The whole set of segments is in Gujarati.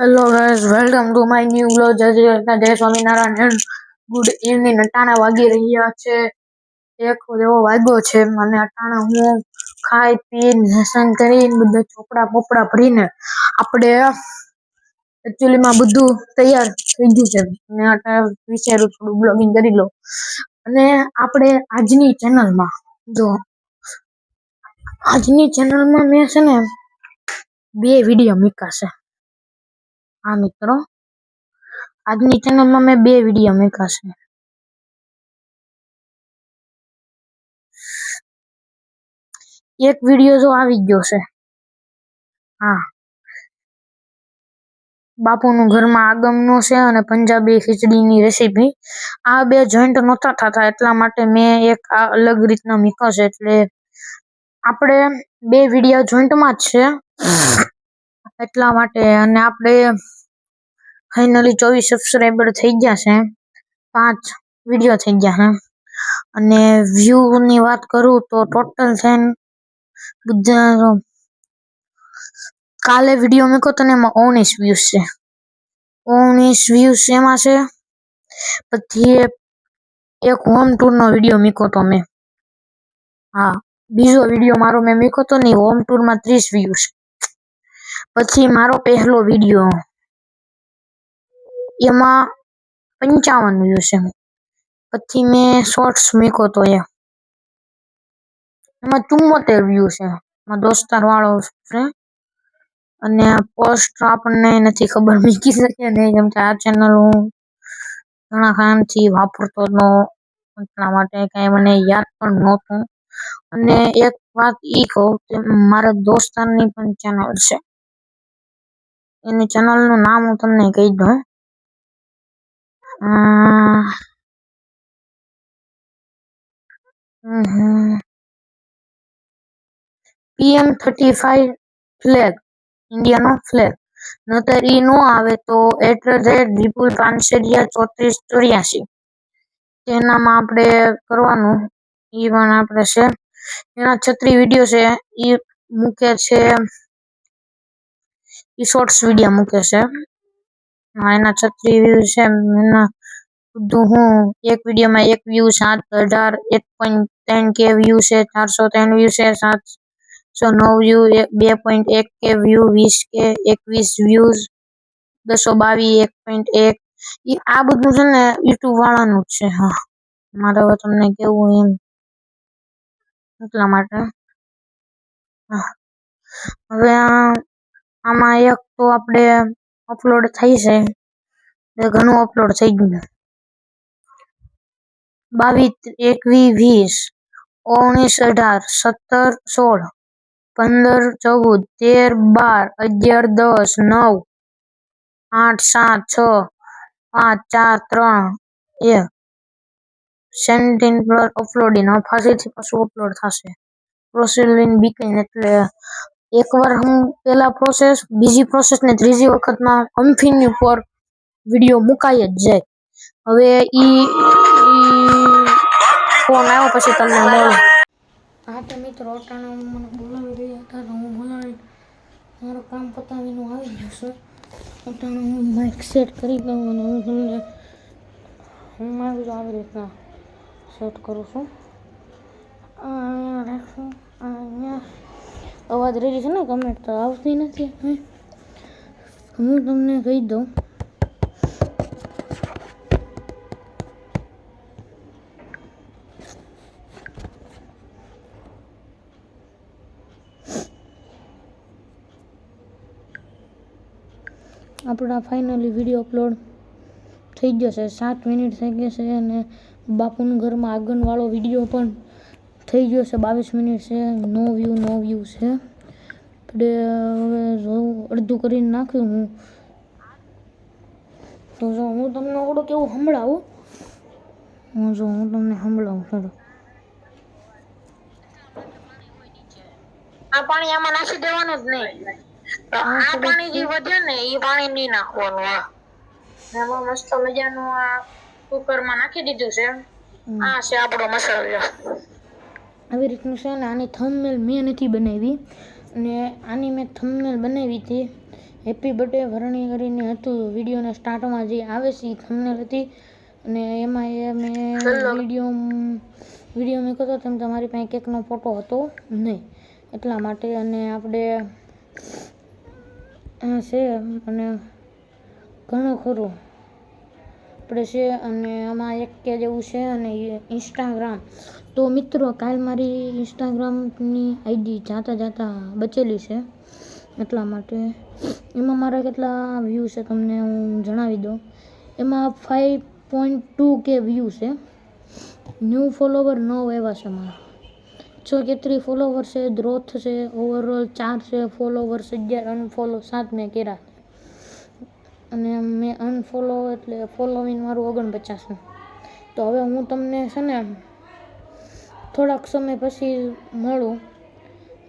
Hello guys welcome to my new vlog જય જય સ્વામિનારાયણ. ગુડ ઇવનિંગ અટાણા વાગી રહ્યા છે. એક એવો વાગ્યો છે. મને અટાણા હું ખાઈ પી નેશન કરીને બધા ચોપડા પોપડા ભરીને આપણે એકચ્યુઅલીમાં બધું તૈયાર થઈ ગયું છે. મેં અત્યારે વિચાર્યું થોડું બ્લોગિંગ કરી લો અને આપણે આજની ચેનલમાં જો, આજની ચેનલમાં મેં છે ને બે વીડિયો મૂક્યા છે. હા, મિત્રો. આજની ચેનલમાં મેં બે વીડિયો મૂક્યા છે. એક વીડિયો જો આવી ગયો છે. હા. બાપુનું ઘરમાં આગમનો છે અને પંજાબી ખીચડીની રેસીપી આ બે જોઈન્ટ નહોતા થતા, એટલા માટે મેં એક આ અલગ રીતના મીકો છે. એટલે આપણે બે વીડિયો જોઈન્ટમાં જ છે. એટલા માટે અને આપણે ફાઇનલી ચોવીસ સબસ્ક્રાઈબર થઈ ગયા છે. પાંચ વીડિયો થઈ ગયા છે. અને વ્યૂની વાત કરું તો ટોટલ છે બધા કાલે વીડિયો મૂક્યો તો એમાં ઓગણીસ વ્યૂઝ છે. ઓગણીસ વ્યૂઝ એમાં છે. પછી એક હોમ ટૂરનો વીડિયો મૂક્યો તો મેં. હા, બીજો વીડિયો મારો મેં મૂક્યો તો ને હોમ ટૂરમાં ત્રીસ વ્યૂઝ પછી મારો પહેલો વીડિયો એમાં પંચાવન વ્યૂઝ છે પછી મેં શોર્ટ્સ મૂક્યો તો એ એમાં ચુમ્મોતેર વ્યૂ છે એમાં દોસ્તાર વાળો છે. અને પોસ્ટ આપણને નથી ખબર મૂકી શકે નહીં. કેમ કે આ ચેનલ હું ઘણા ખાનથી વાપરતો ન એટલા માટે કાંઈ મને યાદ પણ નહોતું. અને એક વાત એ કહું કે મારા દોસ્તારની પણ ચેનલ છે. એની ચેનલનું નામ હું તમને કહી દઉં. પીએમ થર્ટી ફાઈવ ફ્લેગ ઇન્ડિયાનો ફ્લેગ નતર ઈ નો આવે તો at the rate Vipul Panseriya ચોત્રીસ ચોર્યાસી. તેનામાં આપણે કરવાનું એ પણ આપણે છે. એના છત્રી વીડિયો છે એ મૂકે છે એ શોર્ટ્સ વીડિયો મૂકે છે હા એના છત્રી વ્યૂ છે એના બધું હું એક વિડીયોમાં એક વ્યૂ સાત હજાર એક પોઈન્ટ ત્રણ કે વ્યૂ છે ચારસો ત્રણ વ્યૂ છે સાતસો નવ વ્યૂ બે પોઈન્ટ એક કે વ્યૂ વીસ કે એકવીસ વ્યૂઝ બસો બાવીસ એક પોઈન્ટ એક એ આ બધું છે ને યુટ્યુબ વાળાનું જ છે હા મારે હવે તમને કેવું એમ એટલા માટે હવે આમાં એક તો આપણે અપલોડ થઈ છે. ઘણું અપલોડ થઈ ગયું બાવીસ, એકવીસ, વીસ, ઓગણીસ, અઢાર, સત્તર, સોળ, પંદર, ચૌદ, તેર, બાર, અગિયાર, દસ, નવ, આઠ, સાત, છ, પાંચ, ચાર, ત્રણ, એક. સેન્ટીન પર અપલોડિંગ ફાંસીથી પાછું અપલોડ થશે. પ્રોસેલિંગ બીકન એટલે એકવાર હું પહેલા પ્રોસેસ બીજી પ્રોસેસ ને ત્રીજી વખતમાં કન્ટિન્યુ પર વીડિયો મુકાઈ જ જાય. હવે ઈ ફોન આવ્યો પછી તમને મળું હા તો મિત્રો, અટાણા મને બોલાવી રહ્યા હતા તો હું બોલાવી મારું કામ પતાવીને આવી ગયું છે. અટાણે હું માઇક સેટ કરી દઉં અને હું તમને હું મારું આવી રીતના સેટ કરું છું. અહીંયા રાખશું. અહીંયા અવાજ રેડી છે ને? કમેન્ટ તો આવતી નથી. હું? તમને કહી દઉં. આપણા ફાઇનલી વીડિયો અપલોડ થઈ ગયો છે. સાત મિનિટ થઈ ગઈ છે અને બાપુનું ઘરમાં આગળવાળો વીડિયો પણ થઈ ગયો છે બાવીસ મિનિટ છે નો વ્યૂ નો વ્યૂ છે. આપણે હવે જોઉં અડધું કરીને નાખ્યું હું. તો જો હું તમને ઓળો કેવું સંભળાવું? હું જો હું તમને સંભળાવું ચલો. આ પાણી આમાં નાખી દેવાનું જ નહીં. આ પાણી જે વધે ને એ પાણી નહીં નાખવાનું આ એમાં મસ્ત મજાનું આ કુકરમાં નાખી દીધું છે. આ છે આપણો મસાલો. આવી રીતનું છે ને આની થંબનેલ મેં નથી બનાવી. અને આની મેં થંબનેલ બનાવી હતી. હેપી બર્થડે વરણી કરીને હતું. વિડીયોના સ્ટાર્ટમાં જે આવે છે એ થંબનેલ હતી. અને એમાં એ મેં વીડિયો વીડિયો મેં કહો તેમ તમારી પાસે કેકનો ફોટો હતો નહીં. એટલા માટે અને આપણે છે અને ઘણું ખરું. આપણે છે અને આમાં એક કે જેવું છે અને ઇન્સ્ટાગ્રામ તો મિત્રો, કાલ મારી ઇન્સ્ટાગ્રામની આઈડી જાતા જાતા બચેલી છે એટલા માટે. એમાં મારા કેટલા વ્યૂ છે તમને હું જણાવી દઉં. એમાં ફાઇવ પોઈન્ટ ટુ કે વ્યૂ છે. ન્યૂ ફોલોવર નવ એવા છે મારા. છ કે ત્રી ફોલોવર છે ગ્રોથ છે ઓવરઓલ ચાર છે ફોલોવર્સ અગિયાર અનફોલો સાત મેં કર્યા. અને મેં અનફોલો એટલે ફોલોવિંગ મારું ઓગણપચાસનું તો હવે હું તમને છે ને થોડાક સમય પછી મળું.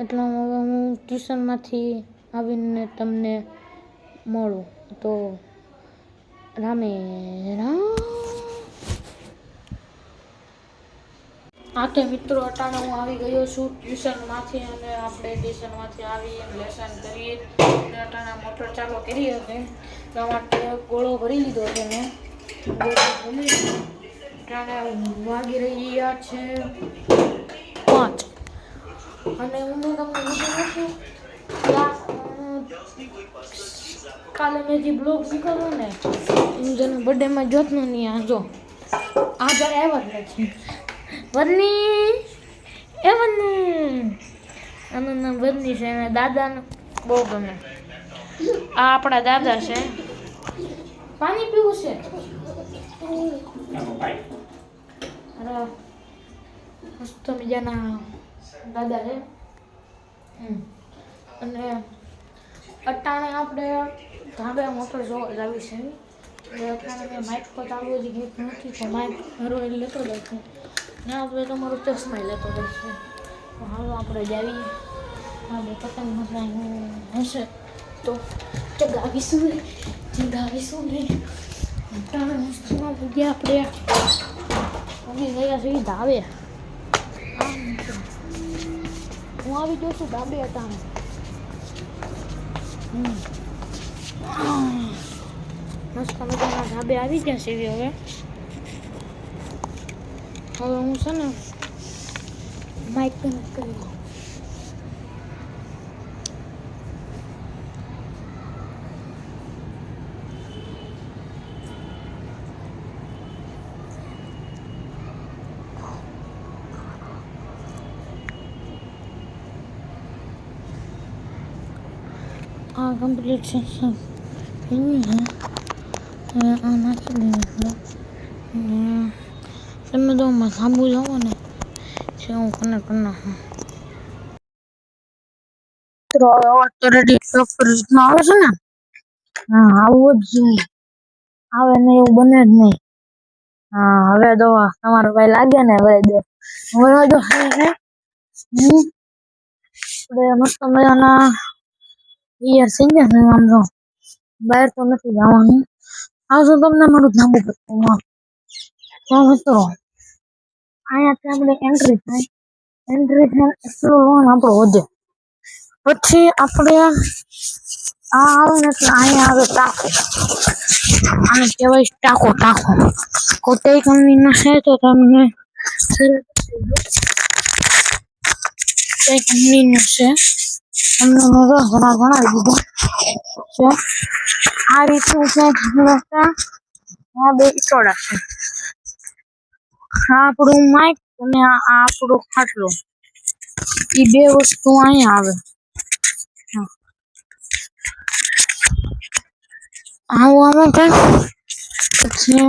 એટલે હવે હું ટ્યુશનમાંથી આવીને તમને મળું. તો રામે રામ. આઠે મિત્રો, અટાણે હું આવી ગયો છું ટ્યુશનમાંથી અને આપણે ટ્યુશનમાંથી આવી લેસન કરીએ. અને મોટર ચાલુ કરી હતી. એટલા માટે ગોળો ભરી લીધો છે મેં. વાગી રહ્યા છે. પાંચ. અને હું તમને કીધું નથી કાલે મેં જે બ્લોગ નીકળ્યો ને હું જેનો બર્થડેમાં જોતનો નહીં આ જો આ જયારે જ નથી વરની એવરની વરની આનું નામ વરની છે અને દાદાને બહુ ગમે. આ આપણા દાદા છે. પાણી પીવું છે? અરે મસ્ત મજાના દાદા છે. અને અટાણે આપણે ધાબે મોટર જોવા જાવી છે અટાણે મેં માઇક પર ચાલુ હજી ગીત નથી તો માઇક મારો એ લેતો જાય છે ને આપણે તમારો ચશ્મા લેતો જાય છે તો હાલો આપણે જાવી બે પતંગ મજા હશે તો ચગાવીશું ને ચગાવીશું ને અટાણે મસ્તીમાં ગયા આપણે ઉગી ગયા છે ધાબે હું આવી ગયો છું ધાબે હમ. મસ્ત મજાના ધાબે આવી ગયા છે હવે હવે હું છે ને માઇક કનેક્ટ કરી કમ્પ્લીટ છે આ નાખી દઈએ તમે તો આમાં જાઓ ને છે હું કને કરી નાખું હા, આવું જ જોઈએ. આવે ને એવું બને જ નહીં. હા, હવે તો તમારો ભાઈ લાગે ને, હવે દે. હવે મસ્ત મજાના ગયા આમ તો બહાર તો નથી જવાનું. આવશો તમને મારું નામ બતાવવા તો મિત્રો અહીંયાથી આપણે એન્ટ્રી થાય. એન્ટ્રી થાય એટલો લોન આપણો વધે. પછી આપણે આ આવે ને એટલે અહીંયા આવે ટાકો. આને કહેવાય ટાકો ટાકો. કંપની કંપનીનો છે તો તમને કંપની કંપનીનો છે. તમને મેં જો ઘણા જણાવી દીધું છે આ રીતનું છે રસ્તા આ બે ઈટોડા છે આ આપણું માઇક અને આ આ આપણું ખાટલો ઈ બે વસ્તુ અહીંયા આવે હા. આવું આમાં છે પછી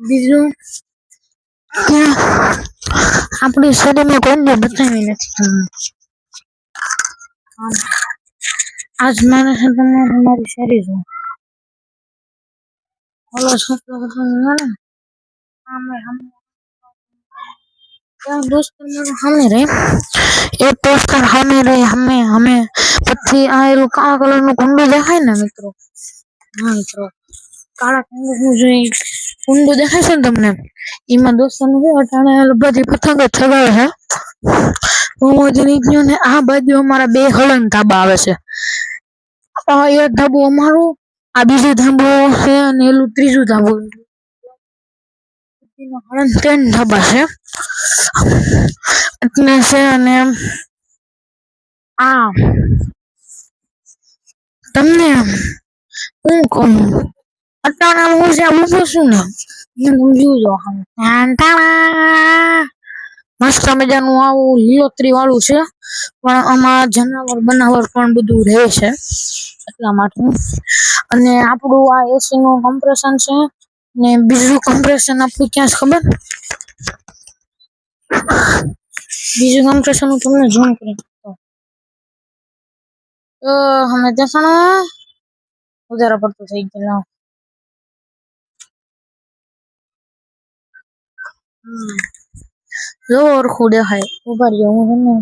બીજું આપણી શરીરમાં કોઈને બતાવી નથી. આજ છે તમને તમારી શરીર જો ઓલો છોકરો ને હમે રહે. સામે સામે પછી આ એલું કાળા કલરનું કુંડું દેખાય ને મિત્રો, હા મિત્રો. કાળા કુંડું જોઈ કુંડું દેખાય છે ને તમને? એમાં દોસ્તોને છે અટાણે બધી પતંગ જ ચગાવે છે. હું ને આ બાજુ અમારા બે હળન ધાબા આવે છે. એક ધાબુ અમારું, આ બીજું ધાબુ છે અને એલું ત્રીજું ધાબુ. હળન ત્રણ ધાબા છે. એટલે છે અને આ, તમને હું કહું અટાણે હું છે ઊભો છું? ને એને તમે જોજો આમ. ટાણા. મસ્ત મજાનું આવું લીલોતરી વાળું છે, પણ આમાં જનાવર બનાવર પણ બધું રહે છે, એટલા માટે. અને આપણું આ એસી નું કમ્પ્રેશન છે, ને બીજું કમ્પ્રેશન આપણું ક્યાં છે ખબર? બીજું કમ્પ્રેશન હું તમને ઝૂમ કરી. તો હમે દેખાણો વધારે પડતું થઈ ગયેલું હમ. જો ઓરખું દેખાય. ઊભા રહ્યો હું તમને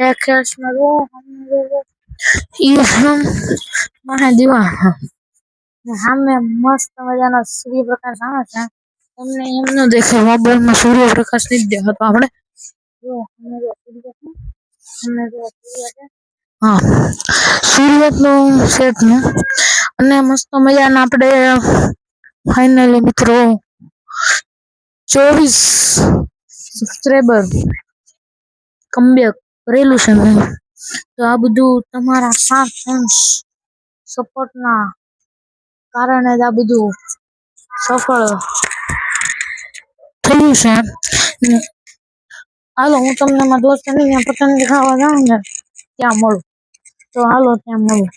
એક ખેસમાં જો હમને જો ઈ હમ, મને દીવા. ને સામે મસ્ત મજાનો સૂર્યપ્રકાશ આવે છે. તમને એમ ન દેખાય, મોબાઈલમાં સૂર્યપ્રકાશ નથી દેખાતો આપણે. જો સામે જો સૂર્ય છે સામે જો સૂર્ય છે હા. સૂર્યનો સેટ ને. અને મસ્ત મજાના આપણે ફાઇનલી મિત્રો ચોવીસ સબસ્ક્રાઈબર કમબેક કરેલું છે મેં. તો આ બધું તમારા સાથ ફ્રેન્ડ્સ સપોર્ટના કારણે જ આ બધું સફળ થયું છે. હાલો, હું તમને મારા દોસ્તને પતંગ ખાવા જાઉં ને, ત્યાં મળું. તો હાલો ત્યાં મળું